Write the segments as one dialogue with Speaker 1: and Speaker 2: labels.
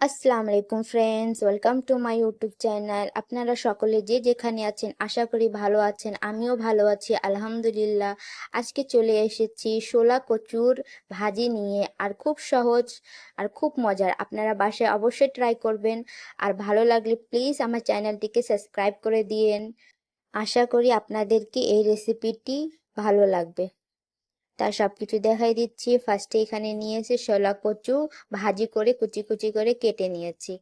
Speaker 1: আসসালামু আলাইকুম friends welcome to my YouTube channel আপনারা সকলে যে যেখানে আছেন, আশা করি ভালো আছেন, আমিও ভালো আছি, আলহামদুলিল্লাহ। আজকে চলে এসেছি শোলা কচুর ভাজি নিয়ে, আর খুব সহজ আর খুব মজার। আপনারা বাসায় অবশ্যই ট্রাই করবেন, আর ভালো লাগলে প্লিজ আমার চ্যানেলটিকে সাবস্ক্রাইব করে দিয়েন। আশা করি আপনাদেরকে এই রেসিপিটি ভালো লাগবে। তার সব কিছু দেখাই দিচ্ছি। ফার্স্টে এখানে নিয়েছি শোলা কচু, ভাজি করে কুচি কুচি করে কেটে নিয়েছি।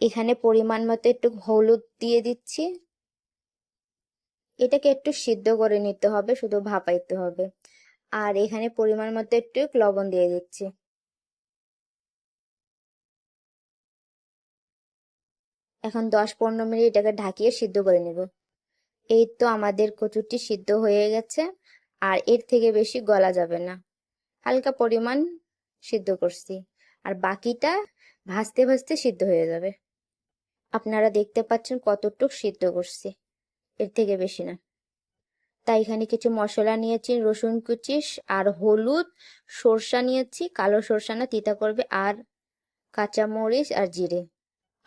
Speaker 1: এখানে পরিমাণ মতো একটু হলুদ দিয়ে দিচ্ছি। এটাকে একটু সিদ্ধ করে নিতে হবে, শুধু ভাপাইতে হবে। আর এখানে পরিমাণ মতো একটু লবণ দিয়ে দিচ্ছি। এখন দশ পনেরো মিনিট এটাকে ঢাকিয়ে সিদ্ধ করে নেব। এই তো আমাদের কচুরটি সিদ্ধ হয়ে গেছে। আর এর থেকে বেশি গলা যাবে না। হালকা পরিমাণ সিদ্ধ করছি, আর বাকিটা ভাজতে ভাজতে সিদ্ধ হয়ে যাবে। আপনারা দেখতে পাচ্ছেন কতটুক সিদ্ধ করছি, এর থেকে বেশি না। তাই এখানে কিছু মশলা নিয়েছি, রসুন কুচিস আর হলুদ, সরষা নিয়েছি, কালো সরষা না, তিতা করবে, আর কাঁচামরিচ আর জিরে।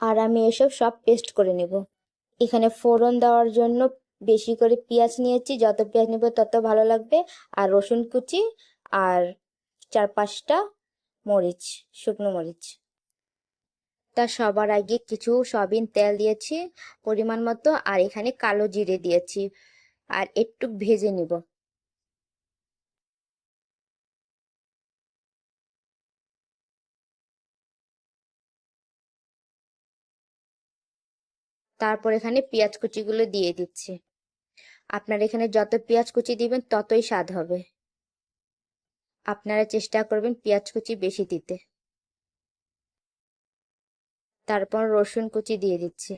Speaker 1: আর আমি এসব সব পেস্ট করে নেব। এখানে ফোড়ন দেওয়ার জন্য বেশি করে পেঁয়াজ নিয়েছি, যত পেঁয়াজ নেব তত ভালো লাগবে। আর রসুন কুচি আর চার পাঁচটা মরিচ, শুকনো মরিচ। তা সবার আগে কিছু সয়াবিন তেল দিয়েছি পরিমাণ মতো, আর এখানে কালো জিরে দিয়েছি। আর একটু ভেজে নিব। তারপর এখানে পেঁয়াজ কুচিগুলো দিয়ে দিচ্ছি। আপনার এখানে যত পেঁয়াজ কুচি দিবেন, ততই স্বাদ হবে। আপনারা চেষ্টা করবেন পেঁয়াজ কুচি বেশি দিতে। তারপর রসুন কুচি দিয়ে দিচ্ছি।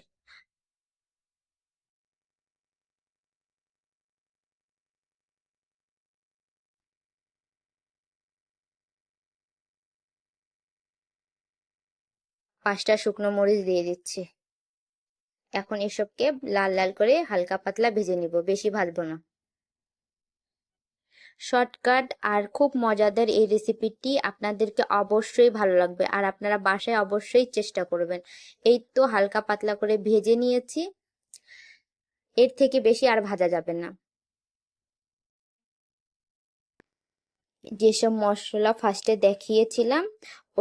Speaker 1: পাঁচটা শুকনো মরিচ দিয়ে দিচ্ছি। এখন এসবকে লাল লাল করে হালকা পাতলা ভেজে নিব, বেশি ভাজবো না। শর্টকাট আর খুব মজাদার এই রেসিপিটি আপনাদেরকে অবশ্যই ভালো লাগবে আর আপনারা বাসায় অবশ্যই চেষ্টা করবেন। এই তো হালকা পাতলা করে ভেজে নিয়েছি, এর থেকে বেশি আর ভাজা যাবে না। যেসব মশলা ফার্স্টে দেখিয়েছিলাম,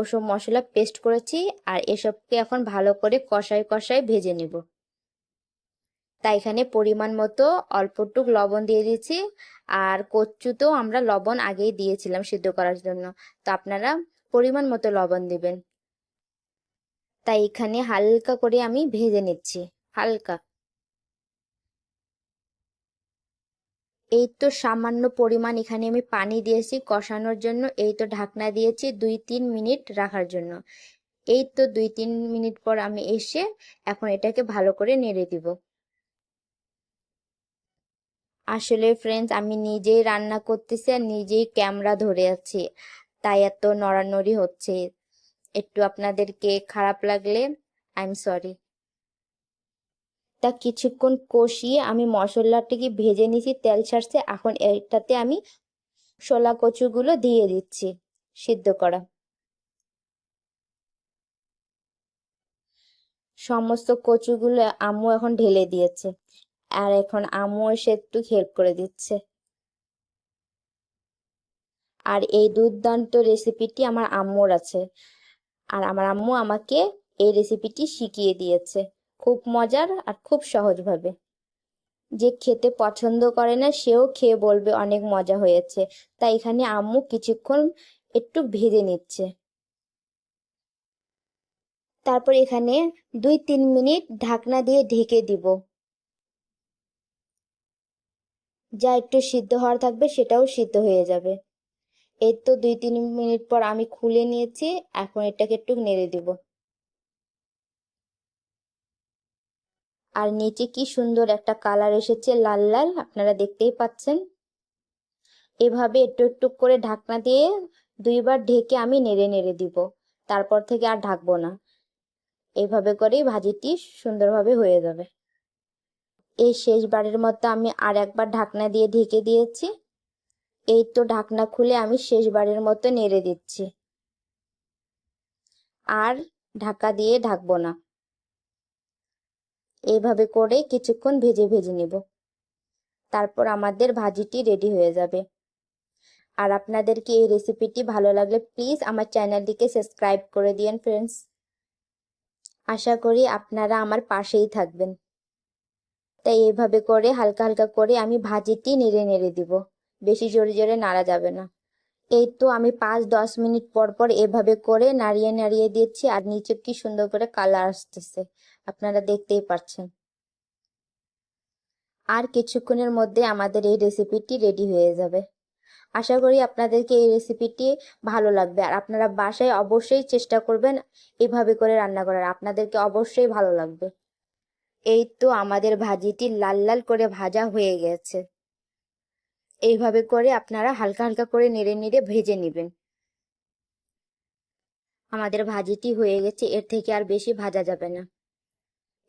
Speaker 1: ওসব মশলা পেস্ট করেছি আর এসবকে এখন ভালো করে কষায় কষায় ভেজে নিব। তাই এখানে পরিমাণ মতো অল্পটুক লবণ দিয়ে দিয়েছি আর কচুতেও আমরা লবণ আগেই দিয়েছিলাম সিদ্ধ করার জন্য। তো আপনারা পরিমাণ মতো লবণ দিবেন। তাই এখানে হালকা করে আমি ভেজে নিচ্ছি, হালকা। এই তো সামান্য পরিমাণ এখানে আমি পানি দিয়েছি কষানোর জন্য। এই তো ঢাকনা দিয়েছি দুই তিন মিনিট রাখার জন্য। এই তো দুই তিন মিনিট পর আমি এসে এখন এটাকে ভালো করে নেড়ে দিব। আসলে ফ্রেন্ডস আমি নিজেই রান্না করতেছি আর নিজেই ক্যামেরা ধরে আছি। তাই এত নড়ানড়ি হচ্ছে। একটু আপনাদেরকে খারাপ লাগলে আই এম সরি তা কিছুক্ষণ কষিয়ে আমি মশলাটিকে ভেজে নিছি তেল ছাড়ছে, এখন এটাতে আমি শোলা কচুগুলো দিয়ে দিচ্ছি, সিদ্ধ করা। সমস্ত কচুগুলো আম্মু এখন ঢেলে দিয়েছে। আর এখন আম্মু এসে একটু হেল্প করে দিচ্ছে। আর এই দুর্দান্ত রেসিপিটি আমার আম্মুর আছে। আর আমার আম্মু আমাকে এই রেসিপিটি শিখিয়ে দিয়েছে। খুব মজার আর খুব সহজভাবে যে খেতে পছন্দ করে না, সেও খেয়ে বলবে অনেক মজা হয়েছে। তাই এখানে আম্মু কিছুক্ষণ একটু ভেজে নিচ্ছে। তারপর এখানে দুই তিন মিনিট ঢাকনা দিয়ে ঢেকে দিব। যা একটু সিদ্ধ হওয়ার থাকবে সেটাও সিদ্ধ হয়ে যাবে। এর তো দুই তিন মিনিট পর আমি খুলে নিয়েছি, এখন এটাকে একটু নেড়ে দিব। আর নিচে কি সুন্দর একটা কালার এসেছে, লাল লাল, আপনারা দেখতেই পাচ্ছেন। এভাবে একটু একটু করে ঢাকনা দিয়ে দুইবার ঢেকে আমি নেড়ে নেড়ে দিব, তারপর থেকে আর ঢাকবো না। এইভাবে করেই ভাজিটি সুন্দরভাবে হয়ে যাবে। এই শেষবারের মতো আমি আর একবার ঢাকনা দিয়ে ঢেকে দিয়েছি। এই তো ঢাকনা খুলে আমি শেষবারের মতো নেড়ে দিচ্ছি। আর ঢাকা দিয়ে ঢাকবো না। এইভাবে করে কিছুক্ষণ ভেজে ভেজে নিব। তারপর আমাদের ভাজিটি রেডি হয়ে যাবে। আর আপনাদেরকে এই রেসিপিটি ভালো লাগলে প্লিজ আমার চ্যানেলটিকে সাবস্ক্রাইব করে দিয়েন ফ্রেন্ডস আশা করি আপনারা আমার পাশেই থাকবেন। তাই এভাবে করে হালকা হালকা করে আমি ভাজিটি নেড়ে নেড়ে দিব। বেশি জোরে জোরে নাড়া যাবে না। এই তো আমি পাঁচ দশ মিনিট পর পর এভাবে করে নাড়িয়ে নাড়িয়ে দিচ্ছি আর নিচে কি সুন্দর করে কালার আসতেছে। আপনারা দেখতেই পাচ্ছেন আর কিছুক্ষণের মধ্যে আমাদের এই রেসিপিটি রেডি হয়ে যাবে। আশা করি আপনাদেরকে এই রেসিপিটি ভালো লাগবে। আর আপনারা বাসায় অবশ্যই চেষ্টা করবেন এভাবে করে রান্না করার। আপনাদেরকে অবশ্যই ভালো লাগবে। এই তো আমাদের ভাজিটি লাল লাল করে ভাজা হয়ে গেছে। এইভাবে করে আপনারা হালকা হালকা করে নেড়ে নেড়ে ভেজে নেবেন। আমাদের ভাজিটি হয়ে গেছে, এর থেকে আর বেশি ভাজা যাবে না।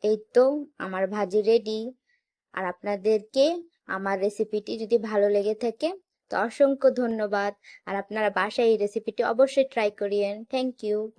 Speaker 1: এই তো আমার ভাজি রেডি আর আপনাদেরকে আমার রেসিপিটি যদি ভালো লেগে থাকে, তো অসংখ্য ধন্যবাদ। আর আপনারা বাসায় এই রেসিপিটি অবশ্যই ট্রাই করিয়েন। Thank you